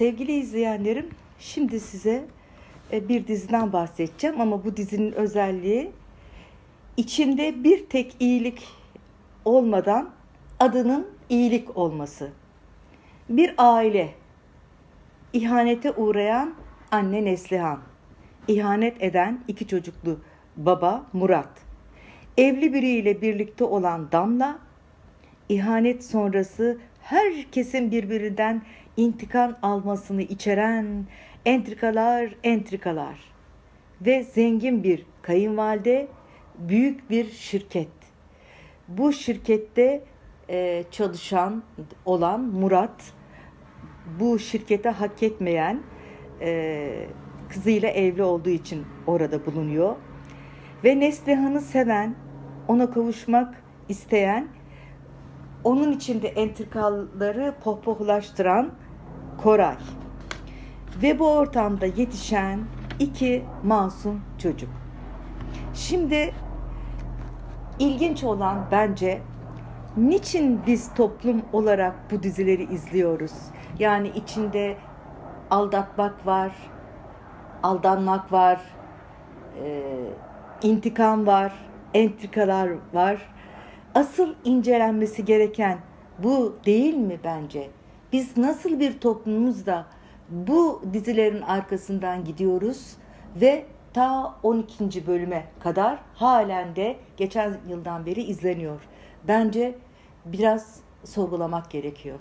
Sevgili izleyenlerim, şimdi size e, bir diziden bahsedeceğim ama bu dizinin özelliği içinde bir tek iyilik olmadan adının iyilik olması. Bir aile, ihanete uğrayan anne Neslihan, ihanet eden iki çocuklu baba Murat, evli biriyle birlikte olan Damla, ihanet sonrası herkesin birbirinden intikam almasını içeren entrikalar entrikalar ve zengin bir kayınvalide, büyük bir şirket. Bu şirkette e, çalışan olan Murat, bu şirkete hak etmeyen e, kızıyla evli olduğu için orada bulunuyor. Ve Neslihan'ı seven, ona kavuşmak isteyen, onun içinde entrikaları pohpohlaştıran Koray. Ve bu ortamda yetişen iki masum çocuk. Şimdi ilginç olan bence niçin biz toplum olarak bu dizileri izliyoruz? Yani içinde aldatmak var, aldanmak var, e, intikam var, entrikalar var. Asıl incelenmesi gereken bu değil mi bence? Biz nasıl bir toplumumuzda bu dizilerin arkasından gidiyoruz ve ta 12. bölüme kadar halen de geçen yıldan beri izleniyor. Bence biraz sorgulamak gerekiyor.